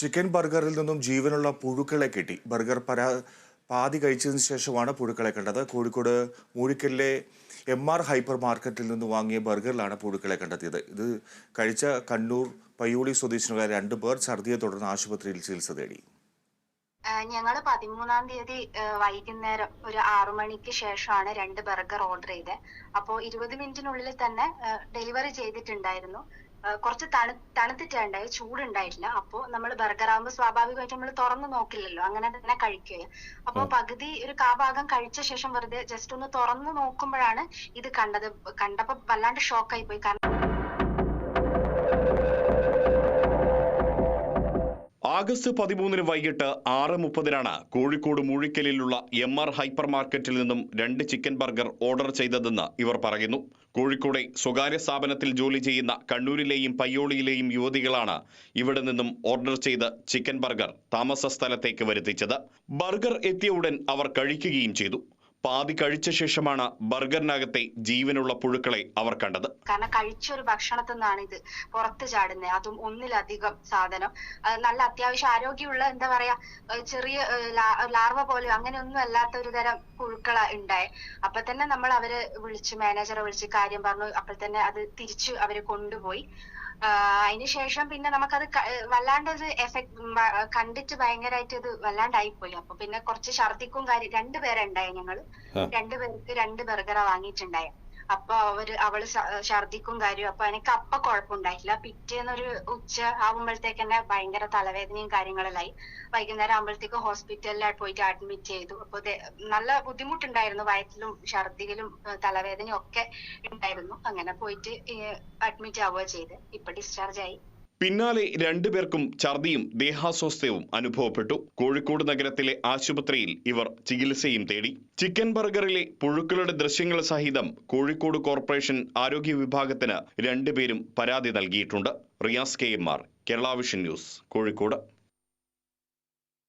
Chicken ബർഗറിൽ നിന്നും ജീവനുള്ള പുഴുക്കളെ കിട്ടി. ബർഗർ പരാ പാതി കഴിച്ചതിന് ശേഷമാണ് പുഴുക്കളെ കണ്ടത്. കോഴിക്കോട് മൂഴിക്കലിലെ എം ആർ ഹൈപ്പർ മാർക്കറ്റിൽ നിന്ന് വാങ്ങിയ ബർഗറിലാണ് പുഴുക്കളെ കണ്ടെത്തിയത്. ഇത് കഴിച്ച കണ്ണൂർ പയ്യോളി സ്വദേശികളായ രണ്ടു പേർ ഛർദിയെ തുടർന്ന് ആശുപത്രിയിൽ ചികിത്സ തേടി. ഞങ്ങൾ പതിമൂന്നാം തീയതി വൈകുന്നേരം ഒരു ആറു മണിക്ക് ശേഷമാണ് രണ്ട് ബർഗർ ഓർഡർ ചെയ്തത് അപ്പോൾ ഇരുപത് മിനിറ്റിനുള്ളിൽ തന്നെ ഡെലിവറി ചെയ്തിട്ടുണ്ടായിരുന്നു. കുറച്ച് തണു തണുത്തിട്ടുണ്ടായി ചൂടുണ്ടായിട്ടില്ല. അപ്പോ നമ്മൾ ബർഗർ ആകുമ്പോൾ സ്വാഭാവികമായിട്ട് നമ്മൾ തുറന്നു നോക്കില്ലല്ലോ. അങ്ങനെ തന്നെ കഴിക്കുക അപ്പോ പകുതി ഒരു കാഭാഗം കഴിച്ച ശേഷം വെറുതെ ജസ്റ്റ് ഒന്ന് തുറന്നു നോക്കുമ്പോഴാണ് ഇത് കണ്ടത്. കണ്ടപ്പോ വല്ലാണ്ട് ഷോക്കായി പോയി. കാരണം ആഗസ്റ്റ് പതിമൂന്നിന് വൈകിട്ട് ആറ് മുപ്പതിനാണ് കോഴിക്കോട് മൂഴിക്കലിലുള്ള എം ആർ ഹൈപ്പർ മാർക്കറ്റിൽ നിന്നും രണ്ട് ചിക്കൻ ബർഗർ ഓർഡർ ചെയ്തതെന്ന് ഇവർ പറയുന്നു. കോഴിക്കോടെ സ്വകാര്യ സ്ഥാപനത്തിൽ ജോലി ചെയ്യുന്ന കണ്ണൂരിലെയും പയ്യോളിയിലെയും യുവതികളാണ് ഇവിടെ നിന്നും ഓർഡർ ചെയ്ത് ചിക്കൻ ബർഗർ താമസ സ്ഥലത്തേക്ക് വരുത്തിച്ചത്. ബർഗർ എത്തിയ ഉടൻ അവർ കഴിക്കുകയും ചെയ്തു. പാതി കഴിച്ച ശേഷമാണ് ബർഗറിനകത്തെ ജീവനുള്ള പുഴുക്കളെ അവർ കണ്ടത്. കാരണം കഴിച്ച ഒരു ഭക്ഷണത്തിൽ നിന്നാണ് ഇത് പുറത്ത് ചാടുന്നത് അതും ഒന്നിലധികം സാധനം. നല്ല അത്യാവശ്യം ആരോഗ്യമുള്ള എന്താ പറയാ ചെറിയ ലാർവ പോലെ അങ്ങനെ ഒന്നും അല്ലാത്ത ഒരു തരം പുഴുക്കള ഉണ്ടായി അപ്പൊ തന്നെ നമ്മൾ അവരെ വിളിച്ച് മാനേജറെ വിളിച്ച് കാര്യം പറഞ്ഞു. അപ്പോൾ തന്നെ അത് തിരിച്ചു അവർ കൊണ്ടുപോയി. അതിനുശേഷം പിന്നെ നമുക്കത് വല്ലാണ്ട് ഒരു എഫക്ട് കണ്ടിട്ട് ഭയങ്കരമായിട്ട് ഇത് വല്ലാണ്ടായി പോയി അപ്പൊ പിന്നെ കുറച്ച് ഛർദിക്കും കാര്യം രണ്ടുപേരുണ്ടായി ഞങ്ങൾ. രണ്ടുപേർക്ക് രണ്ട് ബർഗറാ വാങ്ങിയിട്ടുണ്ടായ. അപ്പൊ അവർ അവൾ ഛർദിക്കും കാര്യം അപ്പൊ എനിക്ക് അപ്പ കുഴപ്പമുണ്ടായിട്ടില്ല പിറ്റേന്നൊരു ഉച്ച ആവുമ്പോഴത്തേക്ക് തന്നെ ഭയങ്കര തലവേദനയും കാര്യങ്ങളെല്ലായി. വൈകുന്നേരം ആകുമ്പോഴത്തേക്ക് ഹോസ്പിറ്റലിൽ പോയിട്ട് അഡ്മിറ്റ് ചെയ്തു. അപ്പൊ നല്ല ബുദ്ധിമുട്ടുണ്ടായിരുന്നു. വയറ്റിലും ഛർദിലും തലവേദനയും ഒക്കെ ഉണ്ടായിരുന്നു. അങ്ങനെ പോയിട്ട് അഡ്മിറ്റ് ആവുക ചെയ്ത്. ഇപ്പൊ ഡിസ്ചാർജ് ആയി. പിന്നാലെ രണ്ടുപേർക്കും ഛർദിയും ദേഹാസ്വാസ്ഥ്യവും അനുഭവപ്പെട്ടു. കോഴിക്കോട് നഗരത്തിലെ ആശുപത്രിയിൽ ഇവർ ചികിത്സയും തേടി. ചിക്കൻ ബർഗറിലെ പുഴുക്കളുടെ ദൃശ്യങ്ങൾ സഹിതം കോഴിക്കോട് കോർപ്പറേഷൻ ആരോഗ്യ വിഭാഗത്തിന് രണ്ടുപേരും പരാതി നൽകിയിട്ടുണ്ട്. Riyas K M R Kerala vision news Kozhikode.